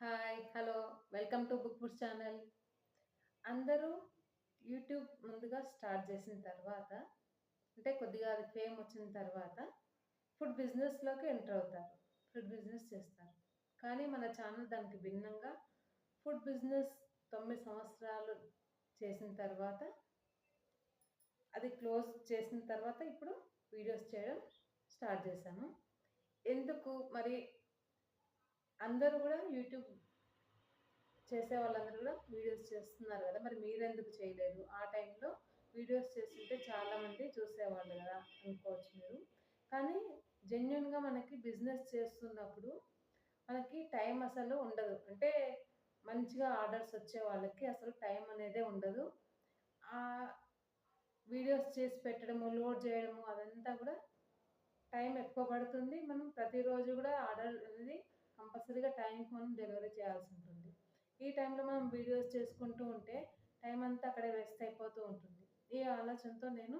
Hi hello. Welcome to book books channel. అందరూ YouTube ముందుగా start చేసిన తర్వాత అంటే కొద్దిగా అది ఫేమ్ వచ్చిన తర్వాత ఫుడ్ బిజినెస్లోకి ఎంటర్ అవుతారు. ఫుడ్ బిజినెస్ చేస్తారు. కానీ మన ఛానల్ దానికి భిన్నంగా ఫుడ్ బిజినెస్ తొమ్మిది సంవత్సరాలు చేసిన తర్వాత అది క్లోజ్ చేసిన తర్వాత ఇప్పుడు వీడియోస్ చేయడం స్టార్ట్ చేశాను ఎందుకు? మరి అందరూ కూడా యూట్యూబ్ చేసే వాళ్ళందరూ కూడా వీడియోస్ చేస్తున్నారు కదా. మరి మీరెందుకు చేయలేదు? ఆ టైంలో వీడియోస్ చేస్తుంటే చాలామంది చూసేవాళ్ళు కదా అనుకోవచ్చు మీరు. కానీ జెన్యున్గా మనకి బిజినెస్ చేస్తున్నప్పుడు మనకి టైం అసలు ఉండదు. అంటే మంచిగా ఆర్డర్స్ వచ్చే వాళ్ళకి అసలు టైం అనేదే ఉండదు. ఆ వీడియోస్ చేసి పెట్టడము లోడ్ చేయడము అదంతా కూడా టైం ఎక్కువ పడుతుంది. మనం ప్రతిరోజు కూడా ఆర్డర్ అనేది కంపల్సరీగా టైంకి మనం డెలివరీ చేయాల్సి ఉంటుంది. ఈ టైంలో మనం వీడియోస్ చేసుకుంటూ ఉంటే టైం అంతా అక్కడే వేస్ట్ అయిపోతూ ఉంటుంది. ఈ ఆలోచనతో నేను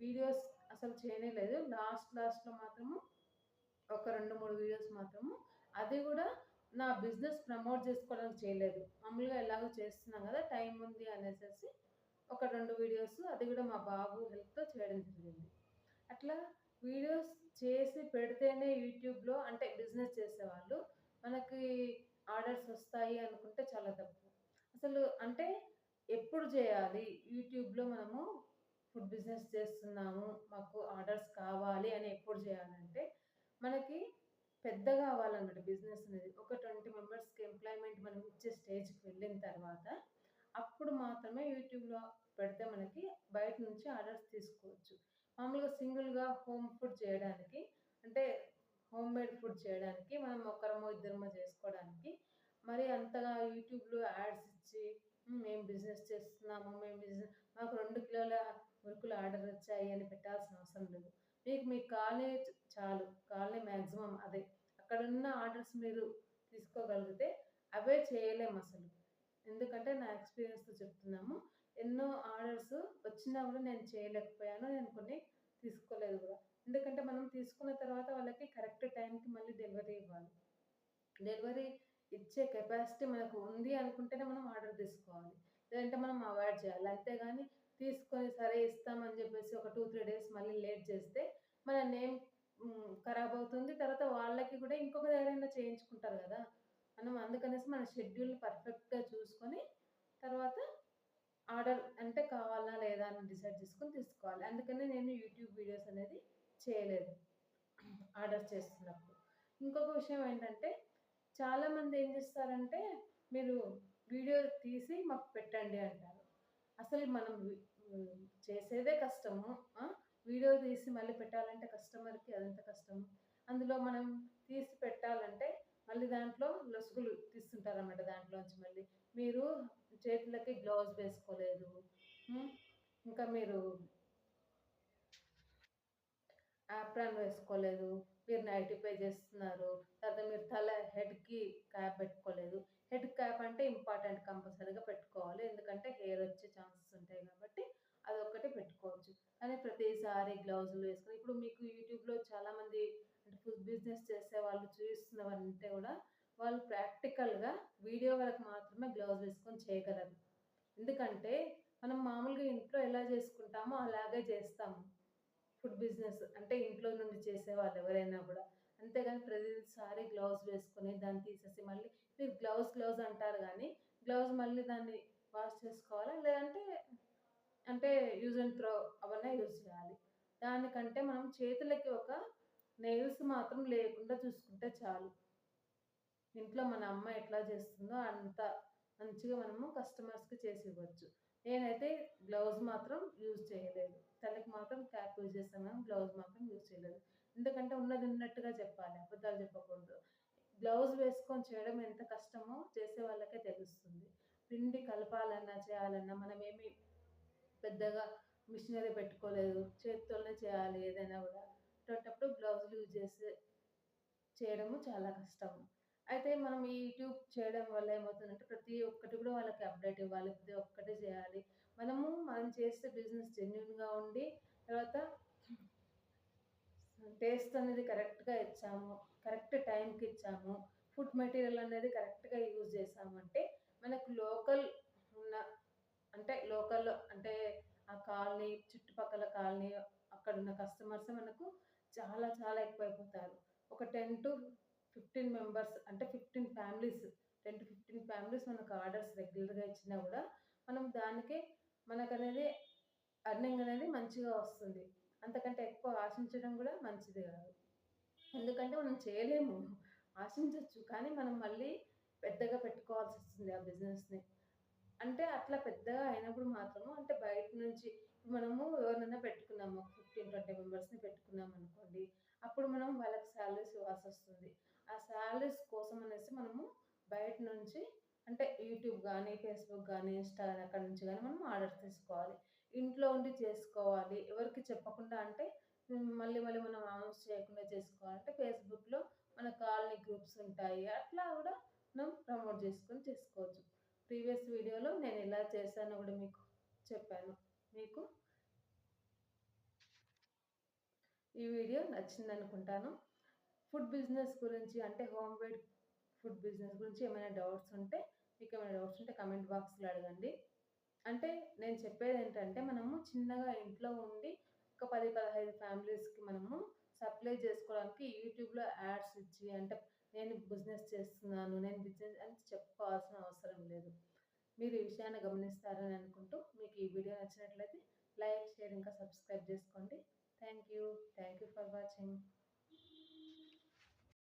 వీడియోస్ అసలు చేయలేదు లాస్ట్ లాస్ట్లో మాత్రము ఒక రెండు మూడు వీడియోస్ మాత్రము అది కూడా నా బిజినెస్ ప్రమోట్ చేసుకోవడానికి చేయలేదు. మామూలుగా ఎలాగో చేస్తున్నాం కదా టైం ఉంది అనేసి ఒక రెండు వీడియోస్ అది కూడా మా బాబు హెల్ప్తో చేయడం జరిగింది. అట్లా వీడియోస్ చేసి పెడితేనే యూట్యూబ్లో అంటే బిజినెస్ చేసేవాళ్ళు మనకి ఆర్డర్స్ వస్తాయి అనుకుంటే చాలా తప్పు. అసలు అంటే ఎప్పుడు చేయాలి? యూట్యూబ్లో మనము ఫుడ్ బిజినెస్ చేస్తున్నాము మాకు ఆర్డర్స్ కావాలి అని ఎప్పుడు చేయాలంటే మనకి పెద్దగా అవ్వాలన్నమాట బిజినెస్ అనేది. ఒక ట్వంటీ మెంబర్స్కి ఎంప్లాయ్మెంట్ మనం ఇచ్చే స్టేజ్కి వెళ్ళిన తర్వాత అప్పుడు మాత్రమే యూట్యూబ్లో పెడితే మనకి బయట నుంచి ఆర్డర్స్ తీసుకోవచ్చు. మామూలుగా సింగిల్గా హోమ్ ఫుడ్ చేయడానికి అంటే హోమ్ మేడ్ ఫుడ్ చేయడానికి మనం ఒకరమో ఇద్దరమో చేసుకోవడానికి. మరి అంతగా యూట్యూబ్లో యాడ్స్ ఇచ్చి మేము బిజినెస్ చేస్తున్నాము మేము బిజినెస్ మాకు రెండు కిలోల మురుకులు ఆర్డర్ వచ్చాయి అని పెట్టాల్సిన అవసరం లేదు. మీకు మీ కాలనీ చాలు కాలనీ మ్యాక్సిమం అదే. అక్కడ ఉన్న ఆర్డర్స్ మీరు తీసుకోగలిగితే అవే చేయలేము అసలు. ఎందుకంటే నా ఎక్స్పీరియన్స్తో చెప్తున్నాము ఎన్నో ఆర్డర్స్ వచ్చినా కూడా నేను చేయలేకపోయాను నేను కొన్ని తీసుకోలేదు కూడా. ఎందుకంటే మనం తీసుకున్న తర్వాత వాళ్ళకి కరెక్ట్ టైంకి మళ్ళీ డెలివరీ ఇవ్వాలి. డెలివరీ ఇచ్చే కెపాసిటీ మనకు ఉంది అనుకుంటేనే మనం ఆర్డర్ తీసుకోవాలి. లేదంటే మనం అవాయిడ్ చేయాలి. అంతేగాని తీసుకొని సరే ఇస్తామని చెప్పేసి ఒక టూ త్రీ డేస్ మళ్ళీ లేట్ చేస్తే మన నేమ్ ఖరాబ్ అవుతుంది. తర్వాత వాళ్ళకి కూడా ఇంకొక దగ్గర చేయించుకుంటారు కదా. మనం అందుకనేసి మన షెడ్యూల్ పర్ఫెక్ట్గా చూసుకొని తర్వాత ఆర్డర్ అంటే కావాలా లేదా అని డిసైడ్ చేసుకొని తీసుకోవాలి. అందుకనే నేను యూట్యూబ్ వీడియోస్ అనేది చేయలేదు ఆర్డర్ చేస్తున్నప్పుడు. ఇంకొక విషయం ఏంటంటే చాలామంది ఏం చేస్తారంటే మీరు వీడియో తీసి మాకు పెట్టండి అంటారు. అసలు మనం చేసేదే కష్టము వీడియో తీసి మళ్ళీ పెట్టాలంటే కస్టమర్కి అదంత కష్టము. అందులో మనం తీసి పెట్టాలంటే మళ్ళీ దాంట్లో లొసుగులు తీస్తుంటారన్నమాట దాంట్లోంచి మళ్ళీ. మీరు చేతులకి గ్లౌజ్ వేసుకోలేదు ఇంకా మీరు యాప్రాన్ వేసుకోలేదు మీరు నైటీ పే చేస్తున్నారు తర్వాత మీరు తల హెడ్కి క్యాప్ పెట్టుకోలేదు. హెడ్ క్యాప్ అంటే ఇంపార్టెంట్ కంపల్సరీగా పెట్టుకోవాలి. ఎందుకంటే హెయిర్ వచ్చే ఛాన్సెస్ ఉంటాయి కాబట్టి అదొక్కటి పెట్టుకోవచ్చు. కానీ ప్రతిసారి గ్లౌజులు వేసుకొని ఇప్పుడు మీకు యూట్యూబ్లో చాలామంది అంటే ఫుడ్ బిజినెస్ చేసే వాళ్ళు చూపిస్తున్నవంటే కూడా వాళ్ళు ప్రాక్టికల్గా వీడియో వరకు మాత్రమే గ్లౌజ్ వేసుకొని చేయగలరు. ఎందుకంటే మనం మామూలుగా ఇంట్లో ఎలా చేసుకుంటామో అలాగే చేస్తాము. ఫుడ్ బిజినెస్ అంటే ఇంట్లో నుండి చేసే వాళ్ళు ఎవరైనా కూడా అంతేగాని ప్రతిసారి గ్లౌజ్ వేసుకొని దాన్ని తీసేసి మళ్ళీ మీరు గ్లౌజ్ గ్లౌజ్ అంటారు కానీ గ్లౌజ్ మళ్ళీ దాన్ని వాష్ చేసుకోవాలా? లేదంటే అంటే యూజ్ అండ్ త్రో అవన్నీ యూజ్ చేయాలి. దానికంటే మనం చేతులకి ఒక నెయిల్స్ మాత్రం లేకుండా చూసుకుంటే చాలు. ఇంట్లో మన అమ్మ ఎట్లా చేస్తుందో అంత మంచిగా మనము కస్టమర్స్కి చేసి ఇవ్వచ్చు. నేనైతే గ్లౌజ్ మాత్రం యూజ్ చేయలేదు. తలకి మాత్రం క్యాప్ యూజ్ చేస్తాను కానీ గ్లౌజ్ మాత్రం యూజ్ చేయలేదు. ఎందుకంటే ఉన్నది ఉన్నట్టుగా చెప్పాలి. అబద్ధాలు చెప్పకూడదు. గ్లౌజ్ వేసుకొని చేయడం ఎంత కష్టమో చేసే వాళ్ళకే తెలుస్తుంది. పిండి కలపాలన్నా చేయాలన్నా మనం ఏమి పెద్దగా మిషనరీ పెట్టుకోలేదు. చేతితోనే చేయాలి ఏదైనా కూడా. అటువంటిప్పుడు బ్లౌజులు యూజ్ చేసి చేయడము చాలా కష్టం. అయితే మనం ఈ యూట్యూబ్ చేయడం వల్ల ఏమవుతుందంటే ప్రతి ఒక్కటి కూడా వాళ్ళకి అప్డేట్ ఇవ్వాలి. ప్రతి ఒక్కటి చేయాలి. మనము మనం చేసే బిజినెస్ జెన్యున్గా ఉండి తర్వాత టేస్ట్ అనేది కరెక్ట్గా ఇచ్చాము కరెక్ట్ టైంకి ఇచ్చాము ఫుడ్ మెటీరియల్ అనేది కరెక్ట్గా యూజ్ చేసామంటే మనకు లోకల్ ఉన్న అంటే లోకల్లో అంటే ఆ కాలనీ చుట్టుపక్కల కాలనీ అక్కడ ఉన్న కస్టమర్స్ మనకు చాలా చాలా ఎక్కువైపోతారు. ఒక టెన్ టు ఫిఫ్టీన్ మెంబర్స్ అంటే fifteen families ten to fifteen families మనకు ఆర్డర్స్ రెగ్యులర్గా ఇచ్చినా కూడా మనం దానికి మనకు అనేది అర్నింగ్ అనేది మంచిగా వస్తుంది. అంతకంటే ఎక్కువ ఆశించడం కూడా మంచిది కాదు. ఎందుకంటే మనం చేయలేము. ఆశించవచ్చు కానీ మనం మళ్ళీ పెద్దగా పెట్టుకోవాల్సి వస్తుంది ఆ బిజినెస్ని. అంటే అట్లా పెద్దగా అయినప్పుడు మాత్రము అంటే బయట నుంచి మనము ఎవరినైనా పెట్టుకున్నాము ఫిఫ్టీన్ ట్వంటీ మెంబర్స్ని పెట్టుకున్నాం అనుకోండి అప్పుడు మనం వాళ్ళకి శాలరీస్ ఇవ్వాల్సి వస్తుంది. ఆ శాలరీస్ కోసం అనేసి మనము బయట నుంచి అంటే యూట్యూబ్ కానీ ఫేస్బుక్ కానీ ఇన్స్టా అక్కడ నుంచి కానీ మనం ఆర్డర్ తీసుకోవాలి. ఇంట్లో ఉండి చేసుకోవాలి. ఎవరికి చెప్పకుండా అంటే మళ్ళీ మళ్ళీ మనం అనౌన్స్ చేయకుండా చేసుకోవాలంటే ఫేస్బుక్లో మన కాలనీ గ్రూప్స్ ఉంటాయి. అట్లా కూడా మనం ప్రమోట్ చేసుకొని చేసుకోవచ్చు. ప్రీవియస్ వీడియోలో నేను ఎలా చేశానో కూడా మీకు చెప్పాను. మీకు ఈ వీడియో నచ్చింది అనుకుంటాను. ఫుడ్ బిజినెస్ గురించి అంటే హోమ్ మేడ్ ఫుడ్ బిజినెస్ గురించి ఏమైనా డౌట్స్ ఉంటే మీకు ఏమైనా డౌట్స్ ఉంటే కమెంట్ బాక్స్లో అడగండి. అంటే నేను చెప్పేది ఏంటంటే మనము చిన్నగా ఇంట్లో ఉండి ఒక పది పదహైదు ఫ్యామిలీస్కి మనము సప్లై చేసుకోవడానికి యూట్యూబ్లో యాడ్స్ ఇచ్చి అంటే నేను బిజినెస్ చేస్తున్నాను నేను బిజినెస్ అని చెప్పుకోవాల్సిన అవసరం లేదు. మీరు ఈ విషయాన్ని గమనిస్తారని అనుకుంటూ మీకు ఈ వీడియో నచ్చినట్లయితే లైక్ షేర్ ఇంకా సబ్స్క్రైబ్ చేసుకోండి. Thank you thank you for watching